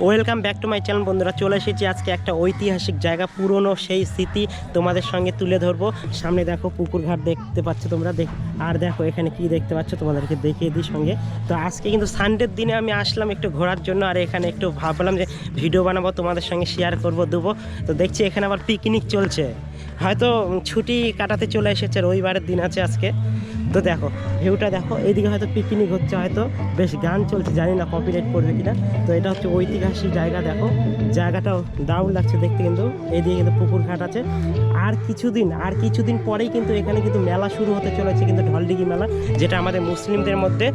Welcome back to my channel বন্ধুরা। চলে এসেছি আজকে একটা ঐতিহাসিক জায়গা, পুরনো সেই স্মৃতি তোমাদের সঙ্গে তুলে ধরবো। সামনে দেখো পুকুর ঘাট দেখতে পাচ্ছ তোমরা। দেখ, আর দেখো এখানে কি দেখতে পাচ্ছ তোমাদেরকে দেখিয়ে দিই সঙ্গে। তো আজকে কিন্তু সানডের দিনে আমি আসলাম একটু ঘোরার জন্য, আর এখানে একটু ভাবলাম যে ভিডিও বানাবো, তোমাদের সঙ্গে শেয়ার করব, দেবো। তো দেখছি এখানে আবার পিকনিক চলছে। হয়তো ছুটি কাটাতে চলে এসেছে, রবিবারের দিন আছে আজকে। তো দেখো ভিউটা দেখো এইদিকে হয়তো পিকনিক হচ্ছে, হয়তো বেশ গান চলছে, জানি না কপিরাইট করবে কিনা। তো এটা হচ্ছে ঐতিহাসিক জায়গা, দেখো। জায়গাটাও দারুণ লাগছে দেখতে কিন্তু এইদিকে কিন্তু পুকুর ঘাট আছে। আর কিছুদিন আর কিছুদিন পরেই কিন্তু এখানে কিন্তু মেলা শুরু হতে চলেছে কিন্তু ঢলডিগি মেলা, যেটা আমাদের মুসলিমদের মধ্যে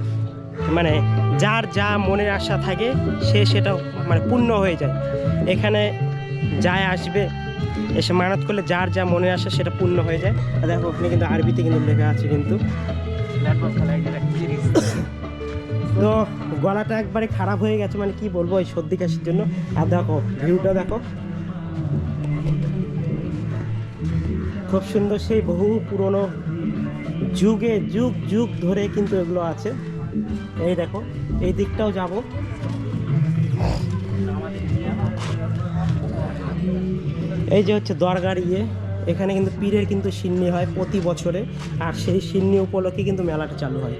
মানে যার যা মনের আশা থাকে, সে সেটা মানে পূর্ণ হয়ে যায়। এখানে যায়, আসবে এসে মানত করলে যার যা মনে আসে সেটা পূর্ণ হয়ে যায়। আর দেখো, ওখানে কিন্তু আরবিতে কিন্তু লেখা আছে কিন্তু। তো গলাটা একবারে খারাপ হয়ে গেছে মানে কি বলব ওই সর্দি কাশির জন্য। আর দেখো, ভিউটা দেখো। খুব সুন্দর সেই বহু পুরনো যুগে, যুগ যুগ ধরে কিন্তু এগুলো আছে। এই দেখো, এই দিকটাও যাব। এই যে হচ্ছে দরগার ইয়ে এখানে কিন্তু পীরের কিন্তু সিন্নি হয় প্রতি বছরে, আর সেই সিন্নি উপলক্ষে কিন্তু মেলাটা চালু হয়।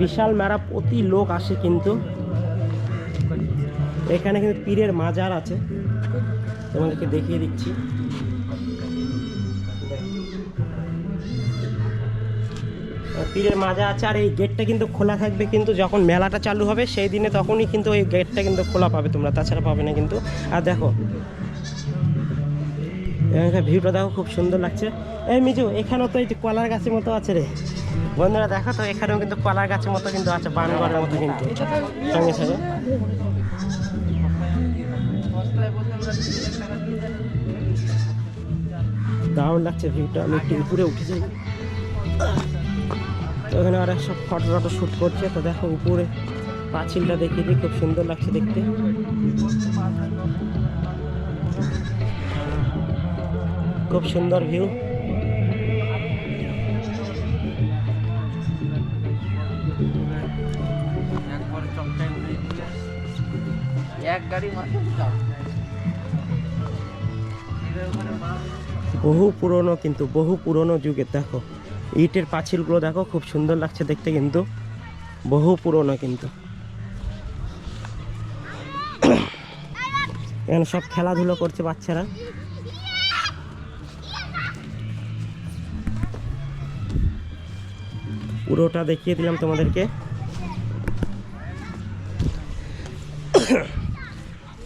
বিশাল মেলা, প্রতি লোক আসে কিন্তু। এখানে কিন্তু পীরের মাজার আছে। তোমাদেরকে দেখিয়ে দিচ্ছি। পীরের মাজা আছে আর এই গেটটা কিন্তু খোলা থাকবে কিন্তু যখন মেলাটা চালু হবে সেই দিনে তখনই কিন্তু এই গেটটা কিন্তু খোলা পাবে তোমরা, তাছাড়া পাবে না কিন্তু। আর দেখো এখানকার ভিউটা দেখো খুব সুন্দর লাগছে। এই মিজু, এখানেও তো এই কলার গাছের মতো আছে রে। বন্ধুরা দেখো তো, এখানেও কিন্তু কলার গাছের মতো কিন্তু আছে, বানগড়ের মতো কিন্তু। সঙ্গে সঙ্গে। দারুণ লাগছে ভিউটা, আমি একটু উপরে উঠে যাই তো এখানে আর সব ফটো টটো শ্যুট করছে, তো দেখো উপরে পাঁচিলটা দেখিয়ে দিই, খুব সুন্দর লাগছে দেখতে। খুব সুন্দর ভিউ বহু পুরনো কিন্তু বহু পুরনো যুগের, দেখো। ইটের পাঁচিলগুলো দেখো, খুব সুন্দর লাগছে দেখতে কিন্তু। বহু পুরনো কিন্তু। এখানে সব খেলাধুলো করছে বাচ্চারা। পুরোটা দেখিয়ে দিলাম তোমাদেরকে।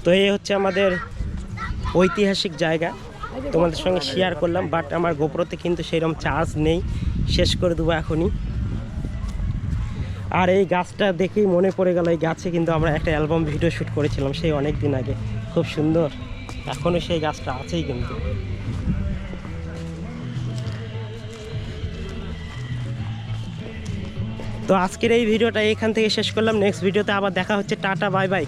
তো এই হচ্ছে আমাদের ঐতিহাসিক জায়গা। তোমাদের সঙ্গে শেয়ার করলাম বাট আমার গোপ্রতে কিন্তু সেরকম চার্জ নেই। শেষ করে দেবো এখনই। আর এই গাছটা দেখেই মনে পড়ে গেল, এই গাছে কিন্তু আমরা একটা অ্যালবাম ভিডিও শ্যুট করেছিলাম সেই অনেক দিন আগে। খুব সুন্দর। এখনও সেই গাছটা আছেই কিন্তু। তো আজকের এই ভিডিওটা এখান থেকে শেষ করলাম। নেক্সট ভিডিওতে আবার দেখা হচ্ছে। Ta ta, bye bye.